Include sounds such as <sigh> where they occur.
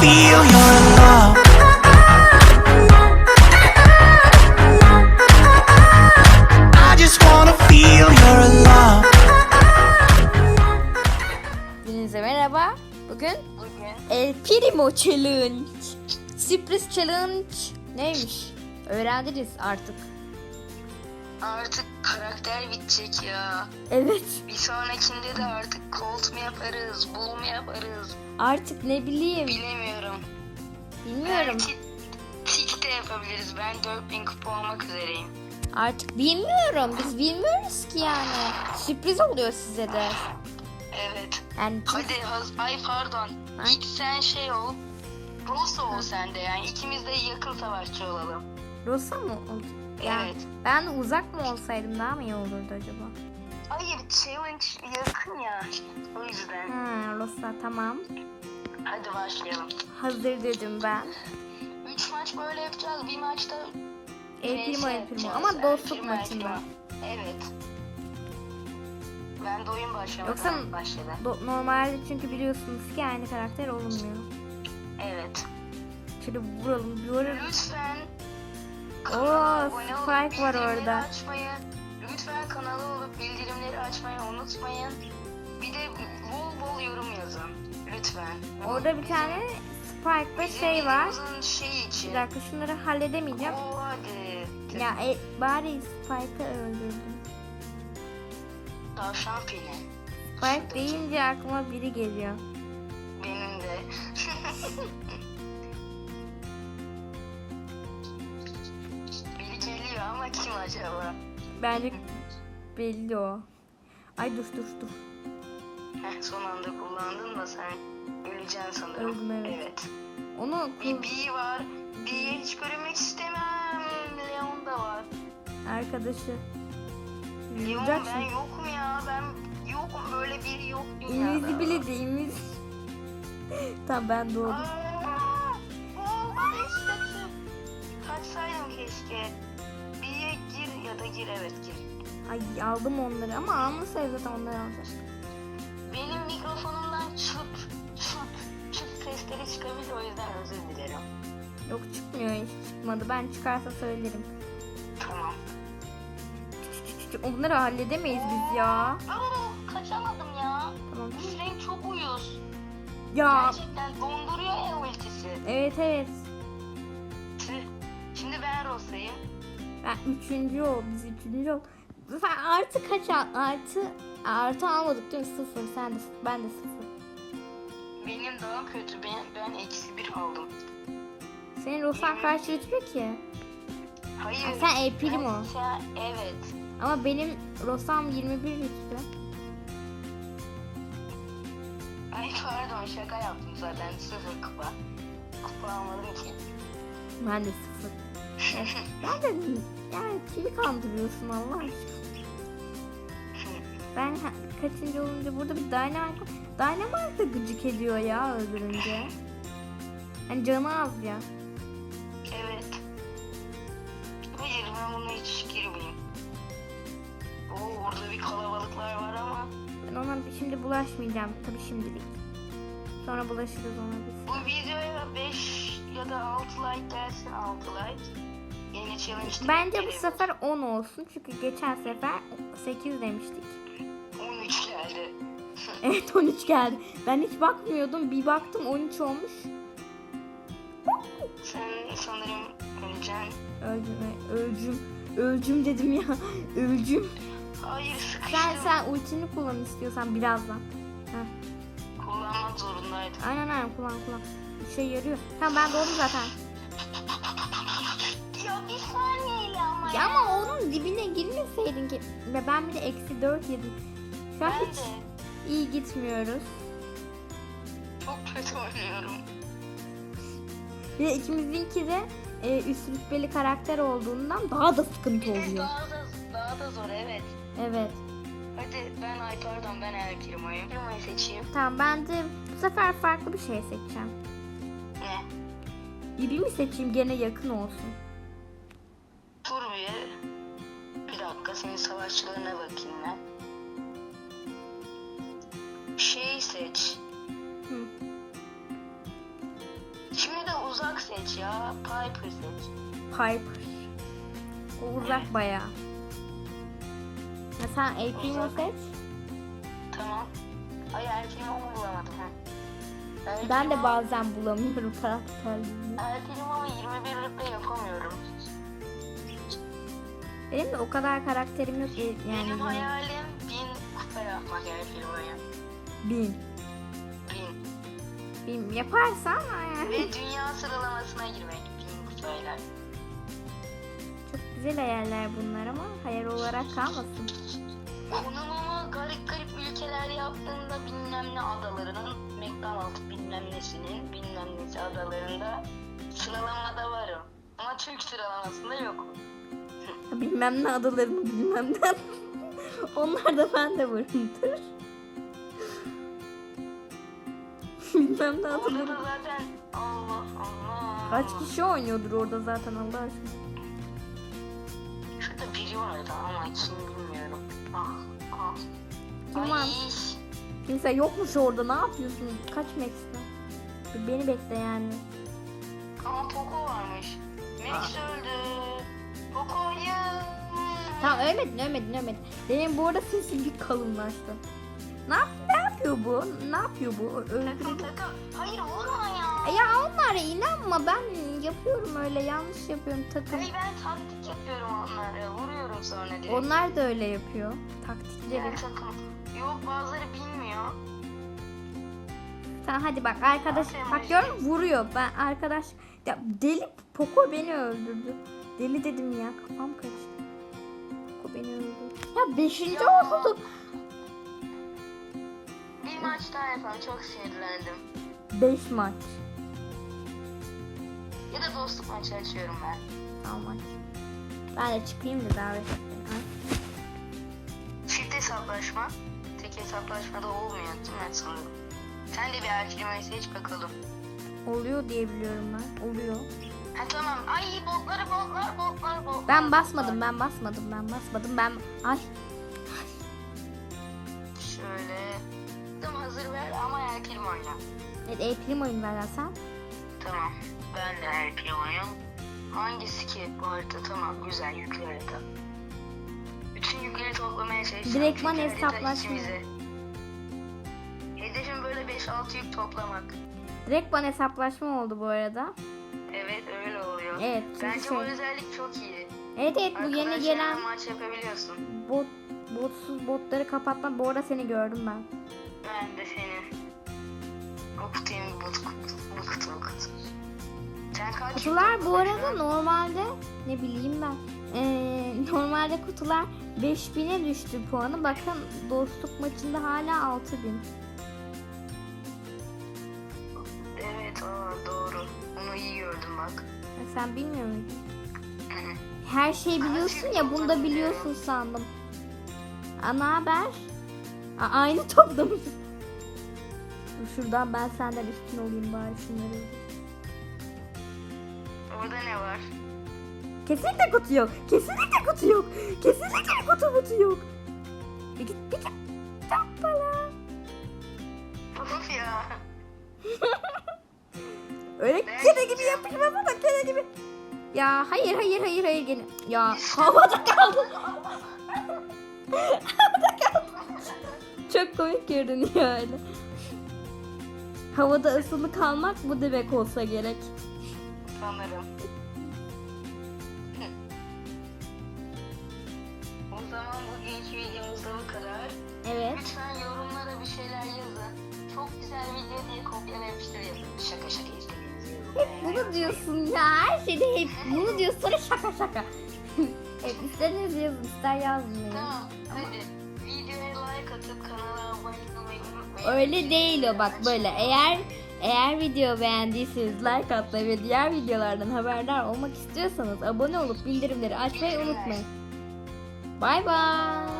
feel you're in love. I just wanna feel you're in love. Hepinize merhaba. Bugün Bugün El Primo Challenge. Sürpriz Challenge neymiş? Öğrendiniz artık. artık karakter bitecek ya. Evet. Bir sonrakinde de artık Colt mu yaparız, Bull mu yaparız Artık ne bileyim. bilemiyorum. Bilmiyorum. Belki Tik de yapabiliriz. Ben 4000 kupa olmak üzereyim. Artık bilmiyorum. Biz bilmiyoruz ki yani. Sürpriz oluyor size de. Evet. Yani Hadi ay pardon. Ha? İlk sen şey ol. Rosa ol sen de yani ikimiz de yakın savaşçı olalım. Rosa mı? Yani Evet. ben uzak mı olsaydım daha mı iyi olurdu acaba? Hayır challenge yakın ya. O yüzden. Ha, Rosa tamam. Hadi başlayalım. Hazır dedim ben. Üç maç böyle yapacağız. Bir maçta El Primo El Primo ama dostluk maçında. Evet. Ben de oyun başlamadan Yoksa- başladı. Do- Normalde çünkü biliyorsunuz ki aynı karakter olunmuyor. Evet. Şöyle vuralım, vuralım. Lütfen Oo, Spike var orada. Açmayı, kanala olup bildirimleri açmayı unutmayın. Bir de bol bol yorum yazın. Lütfen. Orada bir tane Spike'da şey var. şeyi için. Bir dakika şunları halledemeyeceğim. Oo, hadi. Ya e, bari Spike'ı öldürdüm. Tavşan pili. Spike deyince aklıma biri geliyor. Benim de. <laughs> Biri geliyor ama kim acaba? Bence belli o. Ay dur dur dur. Heh, son anda kullandın da sen öleceksin sanırım. Öldüm, evet. Onu Bir B var. B'yi hiç görmek istemem. Leon da var. arkadaşı. Leon Vuracaksın. ben yokum ya. Ben yokum. Böyle biri yok dünyada. Invisibility, invisibility. <laughs> tamam ben doğdum. Aa, oldu işte. Kaçsaydım keşke. B'ye gir ya da gir evet gir. Ay aldım onları ama almasaydı zaten onları alacağım. Benim mikrofonumdan çıt çıt çıt sesleri çıkabilir o yüzden özür dilerim. Yok çıkmıyor hiç çıkmadı. Ben çıkarsa söylerim. Tamam. Onları halledemeyiz biz ya. Aa, kaçamadım ya. Tamam. Bu renk çok uyuz. Ya Gerçekten donduruyor ya ultisi. evet evet. Şimdi ben Rosa'yım. Ben üçüncü ol. Biz üçüncü ol. Sen artı kaç al? Artı artı almadık değil mi? Sıfır. Sen de sıfır. Ben de sıfır. Benim daha kötü. Ben, ben eksi bir aldım. Senin Rosan kaç rütbe ki? Hayır. Ha, sen Primo. Ben- sen- evet. Ama benim Rosam 21 rütbe. Ay pardon şaka yaptım zaten. Sıfır kupa. Kupa almadım ki. Ben de sıfır. <laughs> ben de yani kimi kandırıyorsun Allah aşkına. Ben kaçıncı olunca burada bir Dynamite var. Dynamite da gıcık ediyor ya öldürünce. Hani canı az ya. Evet. Hayır ben buna hiç girmeyeyim. Oo orada bir kalabalıklar var ama Ben ona şimdi bulaşmayacağım tabii şimdilik. Sonra bulaşırız ona biz. bu videoya 5 ya da 6 like gelsin 6 like. Yeni challenge Bence bu sefer 10 olsun çünkü geçen sefer 8 demiştik. 13 geldi. <laughs> Evet 13 geldi. Ben hiç bakmıyordum. Bir baktım 13 olmuş. Sen sanırım öleceksin. Öldüm, ölcüm. Ölcüm dedim ya. <laughs> Ölcüm. Hayır sıkıştım. Sen sen ultini kullan istiyorsan birazdan. Heh. Kullanmak zorundaydım. Aynen aynen kullan kullan. İşe yarıyor. Tamam ben doğdum zaten. Ya ama onun dibine girmeseydin ki. Ve ben bir de eksi 4 yedim. Şu an hiç iyi gitmiyoruz. çok kötü oynuyorum. Bir de ikimizinki de e, üst rütbeli karakter olduğundan daha da sıkıntı oluyor. daha da, daha da zor evet. Evet. Hadi ben ay pardon ben Primo'yu. Primo'yu seçeyim. Tamam ben de bu sefer farklı bir şey seçeceğim. Ne? Bibi mi seçeyim gene yakın olsun. Senin savaşçılarına bakayım ben. Şey seç. Hı. Pa- Piper seç. Piper. O uzak bayağı. Ya sen seç. Tamam. Ay Erkin'i bulamadım ha. Ben de bazen bulamıyorum. Erkin'i ama 21 rütbe yapamıyorum. Benim de o kadar karakterim yok yani. Benim hayalim 1000 kupa yapmak Erkin'i Bin. 1000. Bin yaparsan yani. Ve dünya sıralamasına girmek 1000 kupayla. Çok güzel hayaller bunlar ama hayal olarak kalmasın. Onun ama garip garip ülkeler yaptığında bilmem ne adalarının McDonald's bilmem nesinin bilmem nesi adalarında sıralamada varım. Ama Türk sıralamasında yok. Bilmem ne adalarını bilmem ne. <laughs> Onlar da ben de varımdır. <laughs> bilmem ne Orada adaları. da zaten Allah Allah. Kaç kişi oynuyordur orada zaten Allah aşkına. Şurada biri vardı ama kim bilmiyorum. Ah ah. Kim varmış? Kimse yokmuş orada ne yapıyorsun? Kaç Max'te? Beni bekle yani. Ama Poco varmış. Max öldü. Ya. Tamam ölmedin ölmedin ölmedin. Benim bu arada sesim bir kalınlaştı. Ne, yap ne yapıyor bu? Ne yapıyor bu? Öldürdü. Hayır vurma ya. E Ya onlara inanma ben yapıyorum öyle yanlış yapıyorum takım. Hayır ben taktik yapıyorum onlara. Vuruyorum sonra direkt. Onlar da öyle yapıyor taktikleri. Diğer takım. Yok bazıları bilmiyor. Sen hadi bak arkadaş Aferin bak musun? vuruyor. Ben arkadaş ya deli Poco beni öldürdü. Deli dedim ya kafam karıştı. Beni öldürdü. Ya beşinci Ya. olduk. Bir maç daha yapalım. Çok sinirlendim. Beş maç. Ya da dostluk maçı açıyorum ben. Tamam maç. Ben de çıkayım da davet. Ay. Çift hesaplaşma. Tek hesaplaşmada olmuyor değil mi sanırım? Sen de bir erkeğime seç bakalım. Oluyor diye biliyorum ben. Oluyor. Tamam. Ay botları botlar botlar botlar. Ben basmadım ben basmadım ben basmadım ben. Ay Şöyle. Tamam hazır ver ama erkeğim oyna. evet el primoyum zaten sen. Tamam. Ben de erkeğim oynuyorum. Hangisi ki bu harita? Tamam güzel yüklü harita. Bütün yükleri toplamaya çalışacağım. Direktman Çünkü harita hesaplaşma. içimize. Hedefim böyle 5-6 yük toplamak. Direkt bana hesaplaşma oldu bu arada. Evet öyle oluyor. Evet, Bence bu şey- özellik çok iyi. Evet evet bu yeni gelen maç yapabiliyorsun. bot botsuz botları kapatma. Bu arada seni gördüm ben. Ben de seni. Okutayım bu kutu, bu kutu, bu kutu. Sen kaç Kutular bu arada normalde ne bileyim ben. Ee, <laughs> normalde kutular 5000'e düştü puanı. Bakın dostluk maçında hala 6000. Ya Sen bilmiyor muydun? Her şeyi biliyorsun ya bunu da biliyorsun sandım. Ana haber? A- aynı toplamışız. Dur Şuradan ben senden üstün olayım bari şunları. Orada ne var? Kesinlikle kutu yok. Kesinlikle kutu yok. Kesinlikle kutu kutu yok. Bir git bir git. Hoppala. Of ya. <laughs> Öyle Ben Ya hayır hayır hayır hayır gene. Ya havada kaldı. havada kaldı. Çok komik görünüyor öyle. Havada ısılı kalmak bu demek olsa gerek. Sanırım. o zaman bugünkü videomuzda bu kadar. Evet. Lütfen yorumlara bir şeyler yazın. Çok güzel video diye kopyala yapıştır yazın. Şaka şaka. Hep bunu diyorsun ya. Her şeyde hep bunu diyorsun sonra şaka şaka. <laughs> evet istediğiniz yazın ister yazmayın. Tamam hadi. Videoya like atıp kanala abone olmayı unutmayın. Öyle değil o bak böyle. Eğer eğer video beğendiyseniz like atmayı ve diğer videolardan haberdar olmak istiyorsanız abone olup bildirimleri açmayı unutmayın. Bay bay.